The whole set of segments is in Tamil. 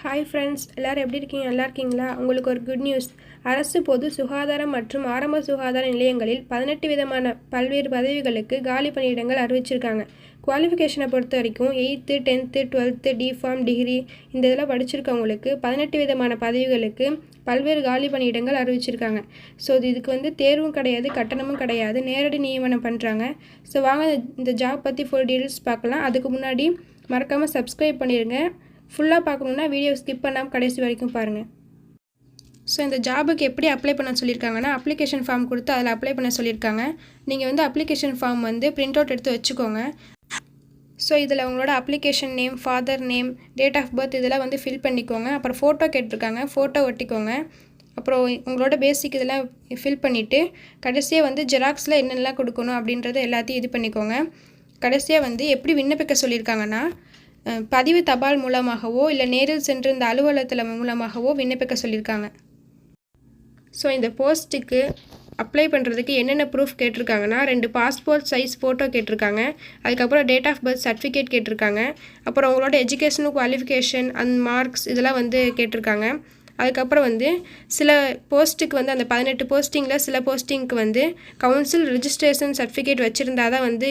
ஹாய் ஃப்ரெண்ட்ஸ் எல்லோரும் எப்படி இருக்கீங்க? நல்லா இருக்கீங்களா? உங்களுக்கு ஒரு குட் நியூஸ் அரசு பொது சுகாதாரம் மற்றும் ஆரம்ப சுகாதார நிலையங்களில் பதினெட்டு விதமான பல்வேறு பதவிகளுக்கு காலி பணியிடங்கள் அறிவிச்சிருக்காங்க. குவாலிஃபிகேஷனை பொறுத்த வரைக்கும் eighth tenth twelfth D Pharm degree இந்த இதெல்லாம் படிச்சிருக்கவங்களுக்கு பதினெட்டு விதமான பதவிகளுக்கு பல்வேறு காலி பணியிடங்கள் அறிவிச்சிருக்காங்க. ஸோ இது இதுக்கு வந்து தேர்வும் கிடையாது கட்டணமும் கிடையாது நேரடி நியமனம் பண்ணுறாங்க ஸோ வாங்க இந்த ஜாப் பற்றி ஃபுல் டீட்டெயில்ஸ் பார்க்கலாம். அதுக்கு முன்னாடி மறக்காமல் சப்ஸ்கிரைப் பண்ணிடுங்க ஃபுல்லாக பார்க்கணுன்னா வீடியோ ஸ்கிப் பண்ணாமல் கடைசி வரைக்கும் பாருங்கள் ஸோ இந்த ஜாபுக்கு எப்படி அப்ளை பண்ண சொல்லியிருக்காங்கன்னா அப்ளிகேஷன் ஃபார்ம் கொடுத்து அதில் அப்ளை பண்ண சொல்லியிருக்காங்க. நீங்கள் வந்து அப்ளிகேஷன் ஃபார்ம் வந்து பிரிண்ட் அவுட் எடுத்து வச்சுக்கோங்க. ஸோ இதில் உங்களோட application name father name date of birth இதெல்லாம் வந்து ஃபில் பண்ணிக்கோங்க. அப்புறம் ஃபோட்டோ கேட்டிருக்காங்க ஃபோட்டோ ஒட்டிக்கோங்க. அப்புறம் உங்களோட பேசிக் இதெல்லாம் ஃபில் பண்ணிவிட்டு கடைசியாக வந்து ஜெராக்ஸில் என்னென்னலாம் கொடுக்கணும் அப்படின்றத எல்லாத்தையும் இது பண்ணிக்கோங்க. கடைசியாக வந்து எப்படி விண்ணப்பிக்க சொல்லியிருக்காங்கன்னா பதிவு தபால் மூலமாகவோ இல்லை நேரில் சென்று இந்த அலுவலகத்தில் மூலமாகவோ விண்ணப்பிக்க சொல்லியிருக்காங்க. ஸோ இந்த போஸ்ட்டுக்கு அப்ளை பண்ணுறதுக்கு என்னென்ன ப்ரூஃப் கேட்டிருக்காங்கன்னா ரெண்டு பாஸ்போர்ட் சைஸ் ஃபோட்டோ கேட்டிருக்காங்க. அதுக்கப்புறம் டேட் ஆஃப் பர்த் சர்டிஃபிகேட் கேட்டிருக்காங்க. அப்புறம் உங்களோட எஜுகேஷனும் குவாலிஃபிகேஷன் அண்ட் மார்க்ஸ் இதெல்லாம் வந்து கேட்டிருக்காங்க. அதுக்கப்புறம் வந்து சில போஸ்ட்டுக்கு வந்து அந்த பதினெட்டு போஸ்டிங்கில் சில போஸ்டிங்க்கு வந்து கவுன்சில் ரிஜிஸ்ட்ரேஷன் சர்டிஃபிகேட் வச்சுருந்தா தான் வந்து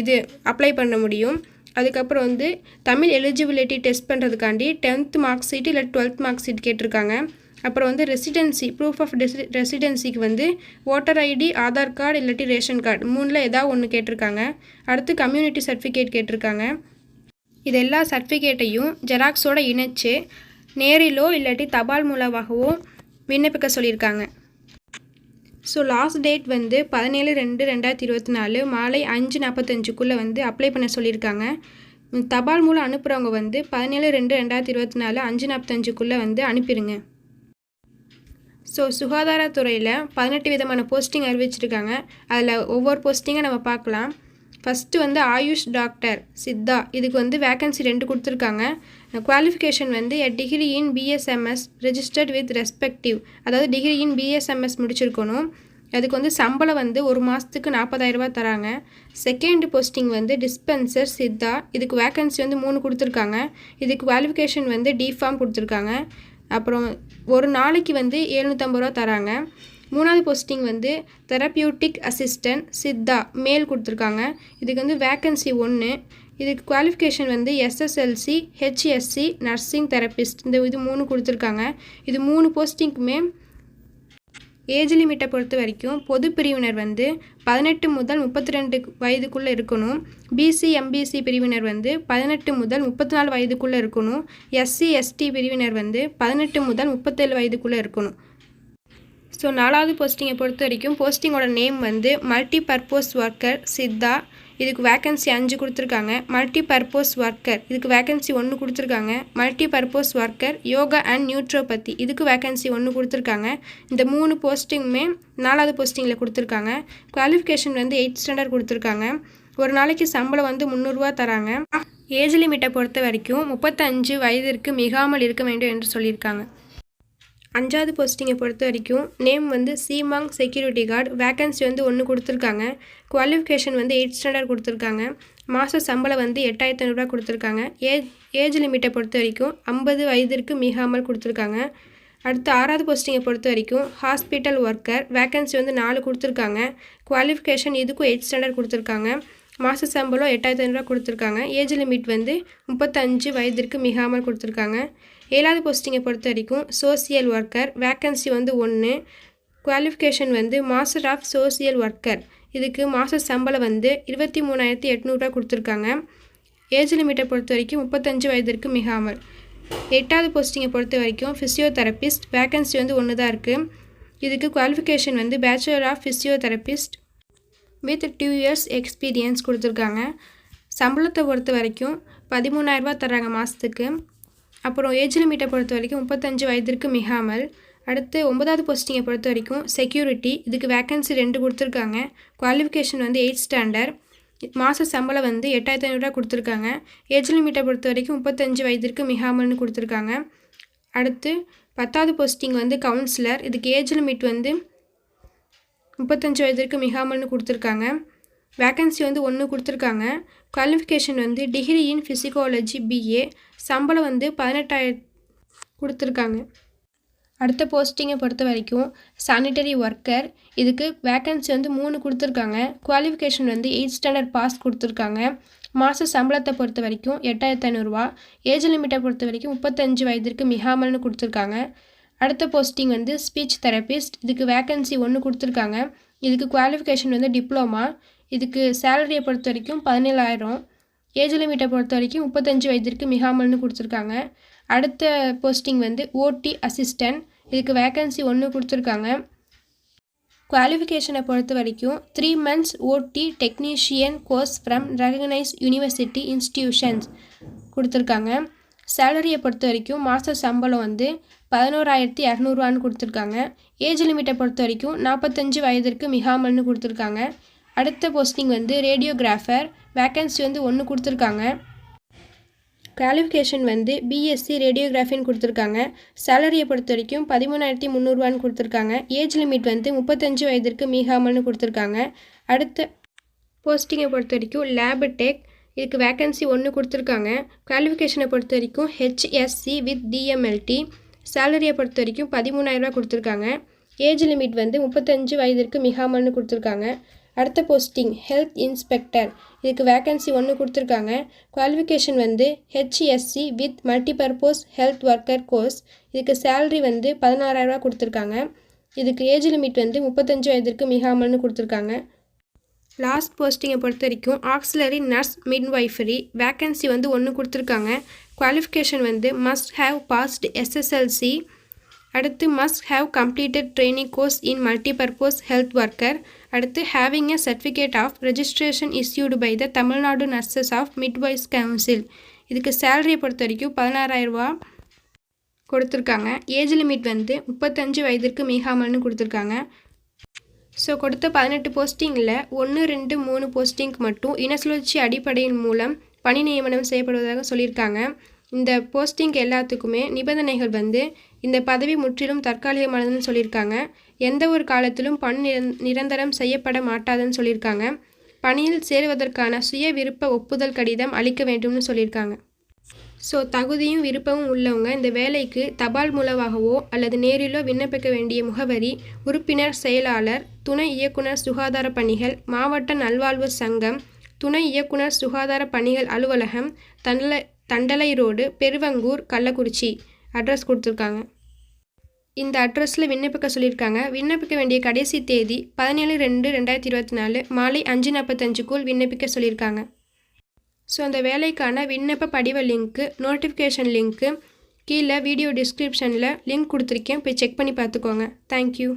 இது அப்ளை பண்ண முடியும். அதுக்கப்புறம் வந்து தமிழ் எலிஜிபிலிட்டி டெஸ்ட் பண்ணுறதுக்காண்டி டென்த் மார்க் ஷீட் இல்லை டுவெல்த் மார்க் ஷீட் கேட்டிருக்காங்க. அப்புறம் வந்து ரெசிடென்சி ப்ரூஃப் ஆஃப் ரெசி ரெசிடென்சிக்கு வந்து ஓட்டர் ஐடி ஆதார் கார்டு இல்லாட்டி ரேஷன் கார்டு மூணில் ஏதாவது ஒன்று கேட்டிருக்காங்க. அடுத்து கம்யூனிட்டி சர்டிஃபிகேட் கேட்டிருக்காங்க. இது எல்லா சர்டிஃபிகேட்டையும் ஜெராக்ஸோடு இணைச்சு நேரிலோ இல்லாட்டி தபால் மூலமாகவோ விண்ணப்பிக்க சொல்லியிருக்காங்க. ஸோ லாஸ்ட் டேட் வந்து பதினேழு ரெண்டு ரெண்டாயிரத்தி இருபத்தி நாலு மாலை அஞ்சு நாற்பத்தஞ்சுக்குள்ளே வந்து அப்ளை பண்ண சொல்லியிருக்காங்க. தபால் மூலம் அனுப்புகிறவங்க வந்து பதினேழு ரெண்டு ரெண்டாயிரத்தி இருபத்தி நாலு அஞ்சு நாற்பத்தஞ்சுக்குள்ளே வந்து அனுப்பிடுங்க ஸோ சுகாதாரத்துறையில் பதினெட்டு விதமான போஸ்டிங் அறிவிச்சிருக்காங்க. அதில் ஒவ்வொரு போஸ்டிங்கை நம்ம பார்க்கலாம். ஃபஸ்ட்டு வந்து ஆயுஷ் டாக்டர் சித்தா. இதுக்கு வந்து வேகன்சி ரெண்டு கொடுத்துருக்காங்க. குவாலிஃபிகேஷன் வந்து a degree in BSMS registered with respective அதாவது டிகிரி இன் பிஎஸ்எம்எஸ் முடிச்சிருக்கணும். அதுக்கு வந்து சம்பளம் வந்து ஒரு மாதத்துக்கு நாற்பதாயிரரூபா தராங்க. செகண்ட் போஸ்டிங் வந்து டிஸ்பென்சர் சித்தா. இதுக்கு வேகன்சி வந்து மூணு கொடுத்துருக்காங்க. இதுக்கு குவாலிஃபிகேஷன் வந்து டிஃபார்ம் கொடுத்துருக்காங்க. அப்புறம் ஒரு நாளைக்கு வந்து எழுநூற்றம்பது ரூபா தராங்க. மூணாவது போஸ்டிங் வந்து தெரப்பியூட்டிக் அசிஸ்டன்ட் சித்தா மேல் கொடுத்துருக்காங்க. இதுக்கு வந்து வேக்கன்சி ஒன்று இதுக்கு குவாலிஃபிகேஷன் வந்து எஸ்எஸ்எல்சி ஹெச்எஸ்சி நர்சிங் தெரபிஸ்ட் இந்த இது மூணு கொடுத்துருக்காங்க. இது மூணு போஸ்டிங்க்குமே ஏஜ் லிமிட்டை பொறுத்த வரைக்கும் பொது பிரிவினர் வந்து பதினெட்டு முதல் முப்பத்தி ரெண்டு வயதுக்குள்ளே இருக்கணும். பிசி எம்பிசி பிரிவினர் வந்து பதினெட்டு முதல் முப்பத்தி நாலு வயதுக்குள்ளே இருக்கணும். எஸ்சி எஸ்டி பிரிவினர் வந்து பதினெட்டு முதல் முப்பத்தேழு வயதுக்குள்ளே இருக்கணும். ஸோ நாலாவது போஸ்டிங்கை பொறுத்த வரைக்கும் போஸ்டிங்கோட நேம் வந்து மல்டி பர்பஸ் ஒர்க்கர் சித்தா. இதுக்கு வேக்கன்சி அஞ்சு கொடுத்துருக்காங்க. மல்டி பர்பஸ் ஒர்க்கர் இதுக்கு வேக்கன்சி ஒன்று கொடுத்துருக்காங்க. Multi purpose worker yoga and naturopathy இதுக்கு வேக்கன்சி ஒன்று கொடுத்துருக்காங்க. இந்த மூணு போஸ்டிங்குமே நாலாவது போஸ்டிங்கில் கொடுத்துருக்காங்க. குவாலிஃபிகேஷன் வந்து எயிட் ஸ்டாண்டர்ட் கொடுத்துருக்காங்க. ஒரு நாளைக்கு சம்பளம் வந்து முந்நூறுரூவா தராங்க. ஏஜ் லிமிட்டை பொறுத்த வரைக்கும் முப்பத்தஞ்சு வயதிற்கு மிகாமல் இருக்க வேண்டும் என்று சொல்லியிருக்காங்க. அஞ்சாவது போஸ்டிங்கை பொறுத்த வரைக்கும் நேம் வந்து சீமாங் செக்யூரிட்டி கார்டு வேகன்சி வந்து ஒன்று கொடுத்துருக்காங்க. குவாலிஃபிகேஷன் வந்து எயிட் ஸ்டாண்டர்ட் கொடுத்துருக்காங்க. மாத சம்பளம் வந்து எட்டாயிரத்தி ஐநூறுரூவா கொடுத்துருக்காங்க. ஏஜ் ஏஜ் லிமிட்டை பொறுத்த வரைக்கும் ஐம்பது வயதிற்கு மிகாமல் கொடுத்துருக்காங்க. அடுத்து ஆறாவது போஸ்டிங்கை பொறுத்த வரைக்கும் ஹாஸ்பிட்டல் ஒர்க்கர் வேகன்சி வந்து நாலு கொடுத்துருக்காங்க. குவாலிஃபிகேஷன் இதுக்கும் எயிட் ஸ்டாண்டர்ட் கொடுத்துருக்காங்க. மாத சம்பளம் எட்டாயிரத்தி ஐநூறுரூவா கொடுத்துருக்காங்க. ஏஜ் லிமிட் வந்து முப்பத்தஞ்சு வயதிற்கு மிகாமல் கொடுத்துருக்காங்க. ஏழாவது போஸ்டிங்கை பொறுத்த வரைக்கும் சோசியல் ஒர்க்கர் வேக்கன்சி வந்து ஒன்று குவாலிஃபிகேஷன் வந்து மாஸ்டர் ஆஃப் சோசியல் ஒர்க்கர் இதுக்கு மாத சம்பளம் வந்து இருபத்தி மூணாயிரத்தி எட்நூறுரூவா கொடுத்துருக்காங்க. ஏஜ் லிமிட்டை பொறுத்த வரைக்கும் முப்பத்தஞ்சு வயதிற்கு மிகாமல். எட்டாவது போஸ்டிங்கை பொறுத்த வரைக்கும் ஃபிசியோதெரபிஸ்ட் வேக்கன்சி வந்து ஒன்று தான் இருக்குது இதுக்கு குவாலிஃபிகேஷன் வந்து bachelor of physiotherapist with two years experience கொடுத்துருக்காங்க. சம்பளத்தை பொறுத்த வரைக்கும் பதிமூணாயிரரூபா தராங்க மாதத்துக்கு அப்புறம் ஏஜ் லிமிட்டை பொறுத்த வரைக்கும் முப்பத்தஞ்சு வயதிற்கு மிகாமல் அடுத்து ஒன்பதாவது போஸ்டிங்கை பொறுத்த வரைக்கும் செக்யூரிட்டி இதுக்கு வேக்கன்சி ரெண்டு கொடுத்துருக்காங்க. குவாலிஃபிகேஷன் வந்து எயிட் ஸ்டாண்டர்ட் மாத சம்பளம் வந்து எட்டாயிரத்தி ஐநூறுரூவா கொடுத்துருக்காங்க. ஏஜ் லிமிட்டை பொறுத்த வரைக்கும் முப்பத்தஞ்சு வயதிற்கு மிகாமல்னு கொடுத்துருக்காங்க. அடுத்து பத்தாவது போஸ்டிங் வந்து கவுன்சிலர் இதுக்கு ஏஜ் லிமிட் வந்து முப்பத்தஞ்சு வயதிற்கு மிகாமல்னு கொடுத்துருக்காங்க. வேக்கன்சி வந்து ஒன்று கொடுத்துருக்காங்க. குவாலிஃபிகேஷன் வந்து டிகிரி இன் ஃபிசிகாலஜி பிஏ சம்பளம் வந்து பதினெட்டாயிர கொடுத்துருக்காங்க. அடுத்த போஸ்டிங்கை பொறுத்த வரைக்கும் சானிட்டரி ஒர்க்கர் இதுக்கு வேக்கன்சி வந்து மூணு கொடுத்துருக்காங்க. குவாலிஃபிகேஷன் வந்து எயிட் ஸ்டாண்டர்ட் பாஸ் கொடுத்துருக்காங்க. மாத சம்பளத்தை பொறுத்த வரைக்கும் எட்டாயிரத்து ஐநூறுரூவா ஏஜ் லிமிட்டை பொறுத்த வரைக்கும் முப்பத்தஞ்சு வயதிற்கு மிகாமல்னு கொடுத்துருக்காங்க. அடுத்த போஸ்டிங் வந்து ஸ்பீச் தெரபிஸ்ட் இதுக்கு வேக்கன்சி ஒன்று கொடுத்துருக்காங்க. இதுக்கு குவாலிஃபிகேஷன் வந்து டிப்ளமா இதுக்கு சேலரியை பொறுத்த வரைக்கும் பதினேழாயிரம். ஏஜ் லிமிட்டை பொறுத்த வரைக்கும் முப்பத்தஞ்சு வயதிற்கு மிகாமல்னு கொடுத்துருக்காங்க. அடுத்த போஸ்டிங் வந்து ஓடி அசிஸ்டன்ட் இதுக்கு வேக்கன்சி ஒன்று கொடுத்துருக்காங்க. குவாலிஃபிகேஷனை பொறுத்த வரைக்கும் three months OT technician course from recognise university institutions கொடுத்துருக்காங்க. சேலரியை பொறுத்த வரைக்கும் மாத சம்பளம் வந்து பதினோராயிரத்தி இரநூறுவான்னு கொடுத்துருக்காங்க. ஏஜ் லிமிட்டை பொறுத்த வரைக்கும் நாற்பத்தஞ்சு வயதிற்கு மிகாமல்னு கொடுத்துருக்காங்க. அடுத்த போஸ்டிங் வந்து ரேடியோகிராஃபர் வேக்கன்சி வந்து ஒன்று கொடுத்துருக்காங்க. குவாலிஃபிகேஷன் வந்து பிஎஸ்சி ரேடியோகிராஃபின்னு கொடுத்துருக்காங்க. சேலரியை பொறுத்த வரைக்கும் பதிமூணாயிரத்தி முந்நூறுவான்னு கொடுத்துருக்காங்க. ஏஜ் லிமிட் வந்து முப்பத்தஞ்சு வயதிற்கு மீகாமல்னு கொடுத்துருக்காங்க. அடுத்த போஸ்டிங்கை பொறுத்த வரைக்கும் லேபு டெக் இதுக்கு வேக்கன்சி ஒன்று கொடுத்துருக்காங்க. குவாலிஃபிகேஷனை பொறுத்த வரைக்கும் ஹெச்எஸ்சி வித் டிஎம்எல்டி சேலரியை பொறுத்த வரைக்கும் பதிமூணாயிரரூவா கொடுத்துருக்காங்க. ஏஜ் லிமிட் வந்து முப்பத்தஞ்சு வயதிற்கு மிகாமல்னு கொடுத்துருக்காங்க. அடுத்த போஸ்டிங் ஹெல்த் இன்ஸ்பெக்டர் இதுக்கு வேக்கன்சி ஒன்று கொடுத்துருக்காங்க. குவாலிஃபிகேஷன் வந்து HSC with multipurpose health worker course இதுக்கு சேலரி வந்து பதினாறாயிரரூவா கொடுத்துருக்காங்க. இதுக்கு ஏஜ் லிமிட் வந்து முப்பத்தஞ்சு வயதிற்கு மிகாமல்னு கொடுத்துருக்காங்க. லாஸ்ட் போஸ்டிங்கை பொறுத்த வரைக்கும் ஆக்சிலரி நர்ஸ் மிட்வைஃபரி வேக்கன்சி வந்து ஒன்று கொடுத்துருக்காங்க. குவாலிஃபிகேஷன் வந்து மஸ்ட் ஹேவ் பாஸ்ட் எஸ்எஸ்எல்சி அடுத்து must have completed training course in multipurpose health worker அடுத்து having a certificate of registration issued by the Tamil Nadu nurses of midwives council இதுக்கு சேலரியை பொறுத்த வரைக்கும் பதினாறாயிரரூபா கொடுத்துருக்காங்க. ஏஜ் லிமிட் வந்து முப்பத்தஞ்சு வயதிற்கு மிகாமல்னு கொடுத்துருக்காங்க. ஸோ கொடுத்த பதினெட்டு போஸ்டிங்கில் ஒன்று ரெண்டு மூணு போஸ்டிங்க்கு மட்டும் இனசுழற்சி அடிப்படையின் மூலம் பணி நியமனம் செய்யப்படுவதாக சொல்லியிருக்காங்க. இந்த போஸ்டிங் எல்லாத்துக்குமே நிபந்தனைகள் வந்து இந்த பதவி முற்றிலும் தற்காலிகமானதுன்னு சொல்லியிருக்காங்க. எந்த ஒரு காலத்திலும் பணி நிரந் நிரந்தரம் செய்யப்பட மாட்டாதுன்னு சொல்லியிருக்காங்க. பணியில் சேருவதற்கான சுய விருப்ப ஒப்புதல் கடிதம் அளிக்க வேண்டும்னு சொல்லியிருக்காங்க. ஸோ தகுதியும் விருப்பமும் உள்ளவங்க இந்த வேலைக்கு தபால் மூலமாகவோ அல்லது நேரிலோ விண்ணப்பிக்க வேண்டிய முகவரி உறுப்பினர் செயலாளர் துணை இயக்குனர் சுகாதார பணிகள் மாவட்ட நல்வாழ்வு சங்கம் துணை இயக்குனர் சுகாதார பணிகள் அலுவலகம் தண்டலை தண்டலை ரோடு பெருவங்கூர் கள்ளக்குறிச்சி. அட்ரஸ் கொடுத்துருக்காங்க. இந்த அட்ரஸில் விண்ணப்பிக்க சொல்லியிருக்காங்க. விண்ணப்பிக்க வேண்டிய கடைசி தேதி பதினேழு ரெண்டு ரெண்டாயிரத்தி இருபத்தி நாலு மாலை அஞ்சு நாற்பத்தஞ்சுக்குள் விண்ணப்பிக்க சொல்லியிருக்காங்க. ஸோ அந்த வேலைக்கான விண்ணப்ப படிவ லிங்க்கு நோட்டிஃபிகேஷன் லிங்க்கு கீழே வீடியோ டிஸ்கிரிப்ஷனில் லிங்க் கொடுத்துருக்கேன். போய் செக் பண்ணி பார்த்துக்கோங்க. தேங்க்யூ